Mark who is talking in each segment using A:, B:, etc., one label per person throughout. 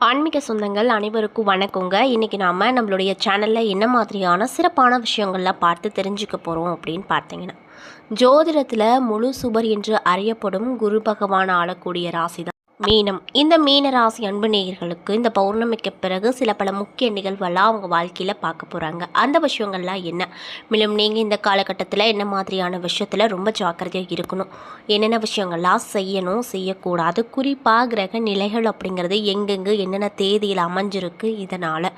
A: ஆன்மீக சொந்தங்கள் அனைவருக்கும் வணக்கங்க. இன்றைக்கி நாம் நம்மளுடைய சேனலில் என்ன மாதிரியான சிறப்பான விஷயங்கள்லாம் பார்த்து தெரிஞ்சுக்க போகிறோம் அப்படின்னு பார்த்தீங்கன்னா ஜோதிடத்தில் முழு சுபர் என்று அறியப்படும் குரு பகவான் ஆளக்கூடிய ராசி தான் மீனம். இந்த மீன ராசி அன்பு நேயர்களுக்கு இந்த பௌர்ணமிக்கு பிறகு சில பல முக்கிய நிகழ்வெல்லாம் அவங்க வாழ்க்கையில் பார்க்க போகிறாங்க அந்த விஷயங்கள்லாம் என்ன? மேலும் நீங்கள் இந்த காலகட்டத்தில் என்ன மாதிரியான விஷயத்தில் ரொம்ப ஜாக்கிரதையாக இருக்கணும்? என்னென்ன விஷயங்கள்லாம் செய்யணும் செய்யக்கூடாது? குறிப்பாக கிரக நிலைகள் அப்படிங்கிறது எங்கெங்கு என்னென்ன தேதியில் அமைஞ்சிருக்கு இதனால்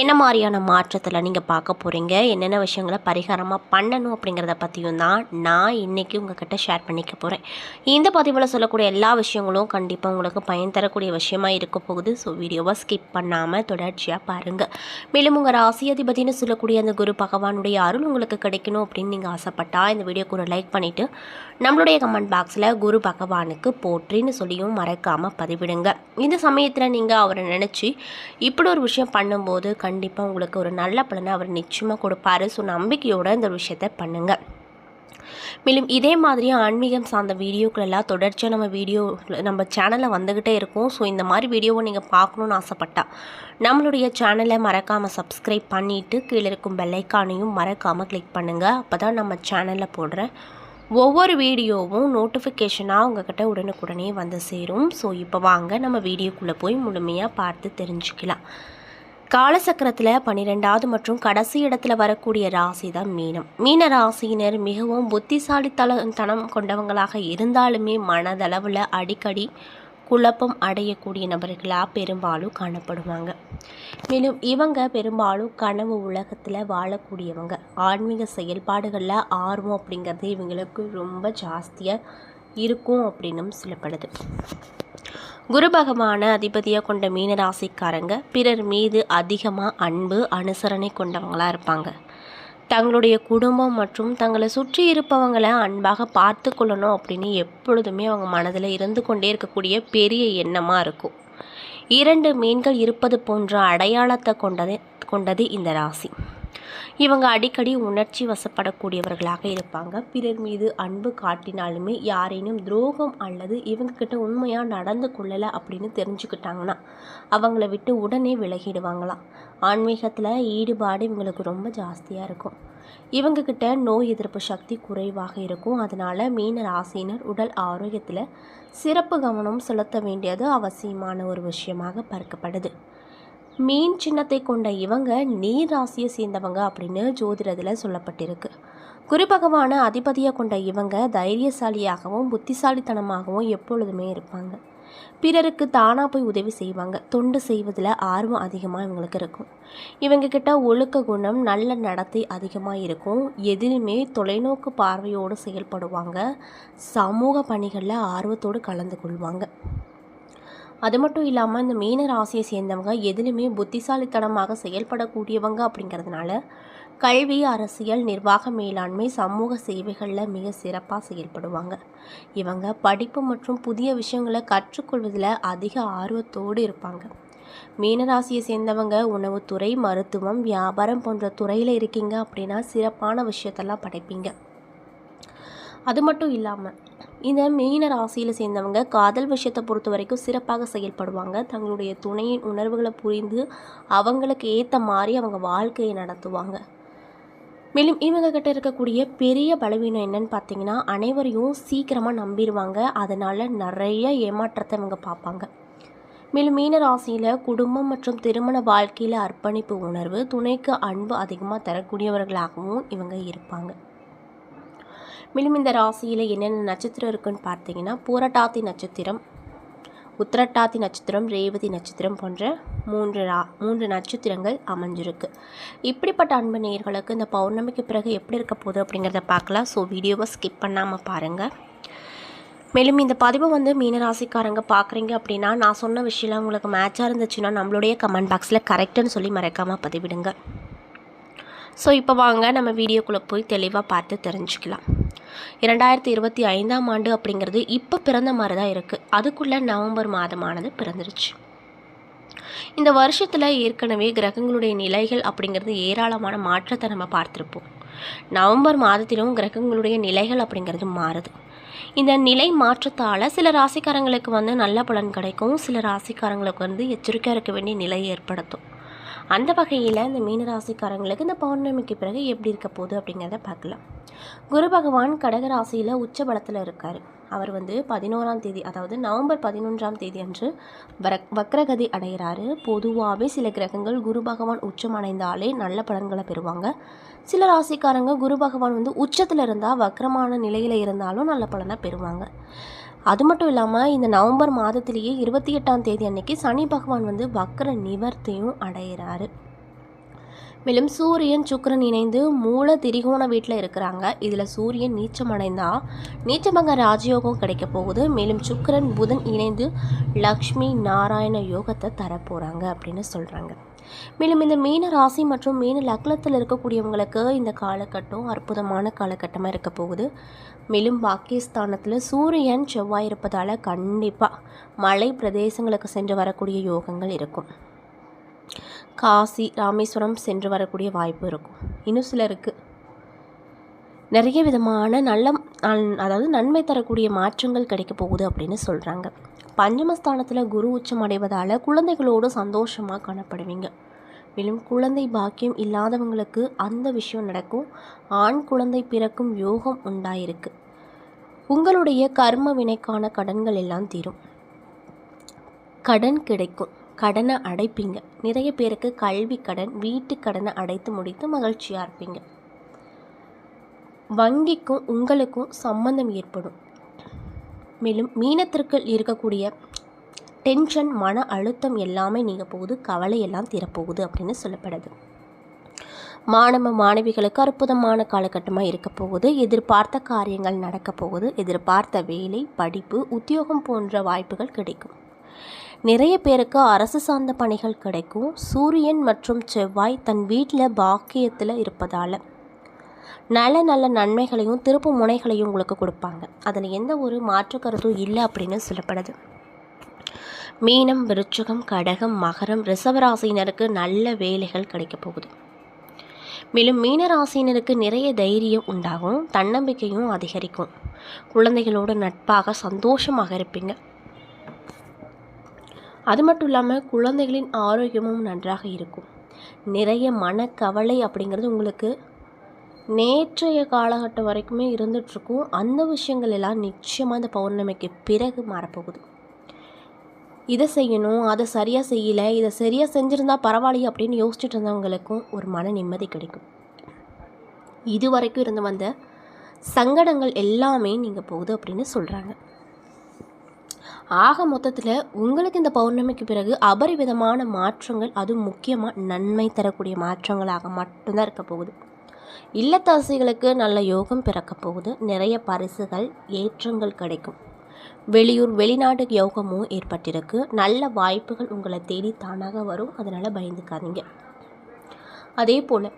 A: என்ன மாதிரியான மாற்றத்தில் நீங்கள் பார்க்க போகிறீங்க என்னென்ன விஷயங்களை பரிகாரமாக பண்ணணும் அப்படிங்கிறத பற்றியும் தான் நான் இன்றைக்கி உங்ககிட்ட ஷேர் பண்ணிக்க போகிறேன் இந்த பதிவில் சொல்லக்கூடிய எல்லா விஷயங்களும் கண்டிப்பாக உங்களுக்கு பயன் தரக்கூடிய விஷயமா இருக்க போகுது. ஸோ வீடியோவை ஸ்கிப் பண்ணாமல் தொடர்ச்சியாக பாருங்கள் மேலும் உங்கள் ராசி அதிபதினு சொல்லக்கூடிய அந்த குரு பகவானுடைய அருள் உங்களுக்கு கிடைக்கணும் அப்படின்னு நீங்கள் ஆசைப்பட்டா இந்த வீடியோக்கு ஒரு லைக் பண்ணிவிட்டு நம்மளுடைய கமெண்ட் பாக்ஸில் குரு பகவானுக்கு போற்றின்னு சொல்லியும் மறக்காமல் பதிவிடுங்க. இந்த சமயத்தில் நீங்கள் அவரை நினச்சி இப்படி ஒரு விஷயம் பண்ணும்போது கண்டிப்பாக உங்களுக்கு ஒரு நல்ல பலனை அவர் நிச்சயமாக கொடுப்பாரு. ஸோ நம்பிக்கையோடு இந்த விஷயத்தை பண்ணுங்கள் மேலும் இதே மாதிரியும் ஆன்மீகம் சார்ந்த வீடியோக்கள் எல்லாம் தொடர்ச்சியாக நம்ம வீடியோ நம்ம சேனலில் வந்துக்கிட்டே இருக்கும். ஸோ இந்த மாதிரி வீடியோவை நீங்கள் பார்க்கணுன்னு ஆசைப்பட்டா நம்மளுடைய சேனலை மறக்காமல் சப்ஸ்கிரைப் பண்ணிவிட்டு கீழே இருக்கும் பெல்லைக்கானையும் மறக்காமல் கிளிக் பண்ணுங்கள் அப்போ தான் நம்ம சேனலில் போடுற ஒவ்வொரு வீடியோவும் நோட்டிஃபிகேஷனாக உங்ககிட்ட உடனுக்குடனே வந்து சேரும். ஸோ இப்போ வாங்க. நம்ம வீடியோக்குள்ளே போய் முழுமையாக பார்த்து தெரிஞ்சுக்கலாம். காலசக்கரத்தில் பன்னிரெண்டாவது மற்றும் கடைசி இடத்துல வரக்கூடிய ராசி தான் மீனம். மீன ராசியினர் மிகவும் புத்திசாலித்தல தனம் கொண்டவங்களாக இருந்தாலுமே மனதளவில் அடிக்கடி குழப்பம் அடையக்கூடிய நபர்களாக பெரும்பாலும் காணப்படுவாங்க. மேலும் இவங்க பெரும்பாலும் கனவு உலகத்தில் வாழக்கூடியவங்க. ஆன்மீக செயல்பாடுகளில் ஆர்வம் அப்படிங்கிறது இவங்களுக்கு ரொம்ப ஜாஸ்தியாக இருக்கும் அப்படின்னும் சொல்லப்படுது. குரு பகவான அதிபதியாக கொண்ட மீனராசிக்காரங்க பிறர் மீது அதிகமாக அன்பு அனுசரணை கொண்டவங்களாக இருப்பாங்க. தங்களுடைய குடும்பம் மற்றும் தங்களை சுற்றி இருப்பவங்களை அன்பாக பார்த்து கொள்ளணும் அப்படின்னு எப்பொழுதுமே அவங்க மனதில் இருந்து கொண்டே இருக்கக்கூடிய பெரிய எண்ணமாக இருக்கும். இரண்டு மீன்கள் இருப்பது போன்ற அடையாளத்தை கொண்டது கொண்டது இந்த ராசி. இவங்க அடிக்கடி உணர்ச்சி வசப்படக்கூடியவர்களாக இருப்பாங்க. பிறர் மீது அன்பு காட்டினாலுமே யாரேனும் துரோகம் அல்லது இவங்க கிட்ட உண்மையாக நடந்து கொள்ளலை அப்படின்னு தெரிஞ்சுக்கிட்டாங்கன்னா அவங்கள விட்டு உடனே விலகிடுவாங்களாம் ஆன்மீகத்தில் ஈடுபாடு இவங்களுக்கு ரொம்ப ஜாஸ்தியாக இருக்கும். இவங்கக்கிட்ட நோய் எதிர்ப்பு சக்தி குறைவாக இருக்கும். அதனால் மீன ராசினர் உடல் ஆரோக்கியத்தில் சிறப்பு கவனம் செலுத்த வேண்டியது அவசியமான ஒரு விஷயமாக பார்க்கப்படுது. மீன் சின்னத்தை கொண்ட இவங்க நீர் ராசியை சேர்ந்தவங்க அப்படின்னு ஜோதிடத்தில் சொல்லப்பட்டிருக்கு. குருபகவான அதிபதியை கொண்ட இவங்க தைரியசாலியாகவும் புத்திசாலித்தனமாகவும் எப்பொழுதுமே இருப்பாங்க. பிறருக்கு தானாக போய் உதவி செய்வாங்க. தொண்டு செய்வதில் ஆர்வம் அதிகமாக இவங்களுக்கு இருக்கும். இவங்க கிட்ட ஒழுக்க குணம் நல்ல நடத்தை அதிகமாக இருக்கும். எதிலுமே தொலைநோக்கு பார்வையோடு செயல்படுவாங்க. சமூக பணிகளில் ஆர்வத்தோடு கலந்து கொள்வாங்க. அது மட்டும் இல்லாமல் இந்த மீன ராசியை சேர்ந்தவங்க எதிலுமே புத்திசாலித்தனமாக செயல்படக்கூடியவங்க அப்படிங்கிறதுனால கல்வி அரசியல் நிர்வாக மேலாண்மை சமூக சேவைகளில் மிக சிறப்பாக செயல்படுவாங்க. இவங்க படிப்பு மற்றும் புதிய விஷயங்களை கற்றுக்கொள்வதில் அதிக ஆர்வத்தோடு இருப்பாங்க. மீனராசியை சேர்ந்தவங்க உணவுத்துறை மருத்துவம் வியாபாரம் போன்ற துறையில் இருக்கீங்க அப்படின்னா சிறப்பான விஷயத்தெல்லாம் படைப்பீங்க. அது மட்டும் இல்லாமல் இந்த மீன ராசியில் சேர்ந்தவங்க காதல் விஷயத்தை பொறுத்த வரைக்கும் சிறப்பாக செயல்படுவாங்க. தங்களுடைய துணையின் உணர்வுகளை புரிந்து அவங்களுக்கு ஏற்ற மாதிரி அவங்க வாழ்க்கையை நடத்துவாங்க. மேலும் இவங்க கிட்ட இருக்கக்கூடிய பெரிய பலவீனம் என்னன்னு பார்த்தீங்கன்னா அனைவரையும் சீக்கிரமாக நம்பிடுவாங்க அதனால் நிறைய ஏமாற்றத்தை இவங்க பார்ப்பாங்க. மேலும் மீன ராசியில் குடும்பம் மற்றும் திருமண வாழ்க்கையில் அர்ப்பணிப்பு உணர்வு துணைக்கு அன்பு அதிகமாக தரக்கூடியவர்களாகவும் இவங்க இருப்பாங்க. மேலும் இந்த ராசியில் என்னென்ன நட்சத்திரம் இருக்குன்னு பார்த்தீங்கன்னா பூரட்டாதி நட்சத்திரம் உத்திரட்டாதி நட்சத்திரம் ரேவதி நட்சத்திரம் போன்ற மூன்று ரா மூன்று நட்சத்திரங்கள் அமைஞ்சிருக்கு. இப்படிப்பட்ட அன்பு நேர்களுக்கு இந்த பௌர்ணமிக்கு பிறகு எப்படி இருக்க போகுது அப்படிங்கிறத பார்க்கலாம். ஸோ வீடியோவை ஸ்கிப் பண்ணாமல் பாருங்கள் மேலும் இந்த பதிவை வந்து மீனராசிக்காரங்க பார்க்குறீங்க அப்படின்னா நான் சொன்ன விஷயம்லாம் உங்களுக்கு மேட்சாக இருந்துச்சுன்னா நம்மளுடைய கமெண்ட் பாக்ஸில் கரெக்டுன்னு சொல்லி மறக்காமல் பதிவிடுங்க. ஸோ இப்போ வாங்க நம்ம வீடியோக்குள்ளே போய் தெளிவாக பார்த்து தெரிஞ்சுக்கலாம். இரண்டாயிரத்தி இருபத்தி ஐந்தாம் ஆண்டு அப்படிங்கிறது இப்போ பிறந்த மாதிரி தான் இருக்குது அதுக்குள்ளே நவம்பர் மாதமானது பிறந்துருச்சு. இந்த வருஷத்தில் ஏற்கனவே கிரகங்களுடைய நிலைகள் அப்படிங்கிறது ஏராளமான மாற்றத்தை நம்ம பார்த்துருப்போம். நவம்பர் மாதத்திலும் கிரகங்களுடைய நிலைகள் அப்படிங்கிறது மாறுது. இந்த நிலை மாற்றத்தால் சில ராசிக்காரங்களுக்கு வந்து நல்ல பலன் கிடைக்கும் சில ராசிக்காரங்களுக்கு வந்து எச்சரிக்கையாக இருக்க வேண்டிய நிலை ஏற்படுத்தும். அந்த வகையில் இந்த மீன ராசிக்காரங்களுக்கு இந்த பௌர்ணமிக்கு பிறகு எப்படி இருக்க போகுது அப்படிங்கிறத பார்க்கலாம். குரு பகவான் கடக ராசியில் உச்ச பலத்தில் இருக்கார். அவர் வந்து பதினோராம் தேதி அதாவது நவம்பர் பதினொன்றாம் தேதி அன்று வர வக்ரகதி அடைகிறாரு பொதுவாகவே சில கிரகங்கள் குரு பகவான் உச்சம் அடைந்தாலே நல்ல பலன்களை பெறுவாங்க. சில ராசிக்காரங்க குரு பகவான் வந்து உச்சத்தில் இருந்தால் வக்ரமான நிலையில் இருந்தாலும் நல்ல பலனை பெறுவாங்க. அது மட்டும் இல்லாமல் இந்த நவம்பர் மாதத்திலேயே இருபத்தி எட்டாம் தேதி அன்னைக்கு சனி பகவான் வந்து வக்ர நிவர்த்தியும் அடையிறாரு. மேலும் சூரியன் சுக்கரன் இணைந்து மூல திரிகோண வீட்டில் இருக்கிறாங்க. இதில் சூரியன் நீச்சம் அடைந்தால் நீச்சமங்க ராஜயோகம் கிடைக்க போகுது. மேலும் சுக்கரன் புதன் இணைந்து லக்ஷ்மி நாராயண யோகத்தை தரப்போகிறாங்க அப்படின்னு சொல்கிறாங்க மேலும் இந்த மீன ராசி மற்றும் மீன லக்னத்தில் இருக்கக்கூடியவங்களுக்கு இந்த காலகட்டம் அற்புதமான காலகட்டமாக இருக்க போகுது. மேலும் பாகிஸ்தானத்தில் சூரியன் செவ்வாய் இருப்பதால் கண்டிப்பாக மலை பிரதேசங்களுக்கு சென்று வரக்கூடிய யோகங்கள் இருக்கும். காசி ராமேஸ்வரம் சென்று வரக்கூடிய வாய்ப்பு இருக்கும். இன்னும் சிலருக்கு நிறைய விதமான நல்ல அதாவது நன்மை தரக்கூடிய மாற்றங்கள் கிடைக்க போகுது அப்படின்னு சொல்கிறாங்க பஞ்சமஸ்தானத்தில் குரு உச்சம் அடைவதால் குழந்தைகளோடு சந்தோஷமாக காணப்படுவீங்க. மேலும் குழந்தை பாக்கியம் இல்லாதவங்களுக்கு அந்த விஷயம் நடக்கும். ஆண் குழந்தை பிறக்கும் யோகம் உண்டாயிருக்கு. உங்களுடைய கர்ம வினைக்கான கடன்கள் எல்லாம் தீரும். கடன் கிடைக்கும். கடனை அடைப்பீங்க. நிறைய பேருக்கு கல்வி கடன் வீட்டு கடனை அடைத்து முடித்து மகிழ்ச்சியாக இருப்பீங்க. வங்கிக்கும் உங்களுக்கும் சம்பந்தம் ஏற்படும். மேலும் மீனத்திற்குள் இருக்கக்கூடிய டென்ஷன் மன அழுத்தம் எல்லாமே நீங்கள் போகுது கவலை எல்லாம் தீரப்போகுது அப்படின்னு சொல்லப்படுது. மாணவ மாணவிகளுக்கு அற்புதமான காலகட்டமாக இருக்க போகுது. எதிர்பார்த்த காரியங்கள் நடக்க போகுது. எதிர்பார்த்த வேலை படிப்பு உத்தியோகம் போன்ற வாய்ப்புகள் கிடைக்கும். நிறைய பேருக்கு அரசு சார்ந்த பணிகள் கிடைக்கும். சூரியன் மற்றும் செவ்வாய் தன் வீட்டில் பாக்கியத்தில் இருப்பதால் நல்ல நல்ல நன்மைகளையும் திருப்பு முனைகளையும் உங்களுக்கு கொடுப்பாங்க. அதில் எந்த ஒரு மாற்று கருத்தும் இல்லை அப்படின்னு சொல்லப்படுது. மீனம் விருச்சகம் கடகம் மகரம் ரிசவராசினருக்கு நல்ல வேலைகள் கிடைக்க போகுது. மேலும் மீனராசினருக்கு நிறைய தைரியம் உண்டாகும் தன்னம்பிக்கையும் அதிகரிக்கும். குழந்தைகளோட நட்பாக சந்தோஷமாக இருப்பீங்க. அது மட்டும் இல்லாமல் குழந்தைகளின் ஆரோக்கியமும் நன்றாக இருக்கும். நிறைய மனக்கவலை அப்படிங்கிறது உங்களுக்கு நேற்றைய காலகட்டம் வரைக்குமே இருந்துகிட்ருக்கும். அந்த விஷயங்கள் எல்லாம் நிச்சயமாக இந்த பௌர்ணமிக்கு பிறகு மாறப்போகுது. இதை செய்யணும் அதை சரியாக செய்யலை இதை சரியாக செஞ்சுருந்தா பரவாயில்லையே அப்படின்னு யோசிச்சுட்டு இருந்தவங்களுக்கும் ஒரு மன நிம்மதி கிடைக்கும். இது வரைக்கும் இருந்து வந்த சங்கடங்கள் எல்லாமே நீங்கள் போகுது அப்படின்னு சொல்கிறாங்க ஆக மொத்தத்தில் உங்களுக்கு இந்த பௌர்ணமிக்கு பிறகு அபரிவிதமான மாற்றங்கள் அதுவும் முக்கியமாக நன்மை தரக்கூடிய மாற்றங்களாக மட்டும்தான் இருக்க போகுது. இல்லத்தரசிகளுக்கு நல்ல யோகம் பிறக்க போகுது. நிறைய பரிசுகள் ஏற்றங்கள் கிடைக்கும். வெளியூர் வெளிநாட்டு யோகமும் ஏற்பட்டிருக்கு. நல்ல வாய்ப்புகள் உங்களை தேடி தானாக வரும். அதனால் பயந்துக்காதீங்க. அதே போல்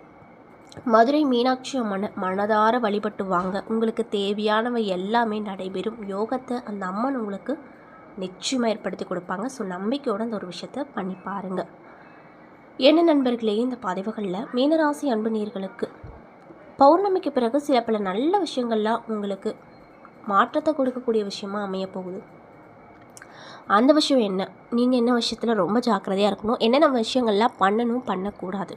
A: மதுரை மீனாட்சி அம்மனை மனதார வழிபட்டு வாங்க. உங்களுக்கு தேவையானவை எல்லாமே நடைபெறும். யோகத்தை அந்த அம்மன் உங்களுக்கு நிச்சயமாக ஏற்படுத்தி கொடுப்பாங்க. ஸோ நம்பிக்கையோடு அந்த ஒரு விஷயத்த பண்ணி பாருங்கள் என்ன நண்பர்களே இந்த பதிவுகளில் மீனராசி அன்பு நீர்களுக்கு பௌர்ணமிக்கு பிறகு சில பல நல்ல விஷயங்கள்லாம் உங்களுக்கு மாற்றத்தை கொடுக்கக்கூடிய விஷயமா அமைய போகுது. அந்த விஷயம் என்ன? நீங்கள் என்ன விஷயத்தில் ரொம்ப ஜாக்கிரதையாக இருக்கணும்? என்னென்ன விஷயங்கள்லாம் பண்ணணும்? பண்ணக்கூடாது.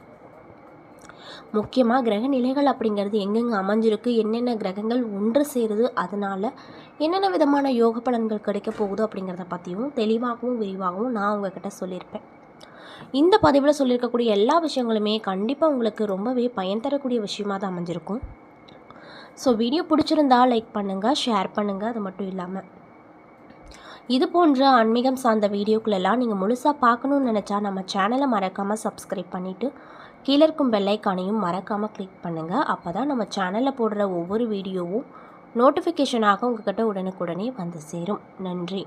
A: முக்கியமாக கிரக நிலைகள் அப்படிங்கிறது எங்கெங்கே அமைஞ்சிருக்கு? என்னென்ன கிரகங்கள் ஒன்று சேருது? அதனால் என்னென்ன விதமான யோக பலன்கள் கிடைக்க போகுது அப்படிங்கிறத பற்றியும் தெளிவாகவும் விரிவாகவும் நான் உங்ககிட்ட சொல்லியிருப்பேன். இந்த பதிவில் சொல்லியிருக்கக்கூடிய எல்லா விஷயங்களுமே கண்டிப்பாக உங்களுக்கு ரொம்பவே பயன் தரக்கூடிய விஷயமாக தான் அமைஞ்சிருக்கும். ஸோ வீடியோ பிடிச்சிருந்தா லைக் பண்ணுங்கள் ஷேர் பண்ணுங்கள் அது மட்டும் இல்லாமல் இது போன்ற ஆன்மீகம் சார்ந்த வீடியோக்களெல்லாம் நீங்கள் முழுசாக பார்க்கணுன்னு நினச்சா நம்ம சேனலை மறக்காமல் சப்ஸ்கிரைப் பண்ணிவிட்டு கீழே இருக்கும் பெல்லைக்கானையும் மறக்காமல் கிளிக் பண்ணுங்கள் அப்போ தான் நம்ம சேனலில் போடுற ஒவ்வொரு வீடியோவும் நோட்டிஃபிகேஷனாக உங்கள்கிட்ட உடனுக்குடனே வந்து சேரும். நன்றி.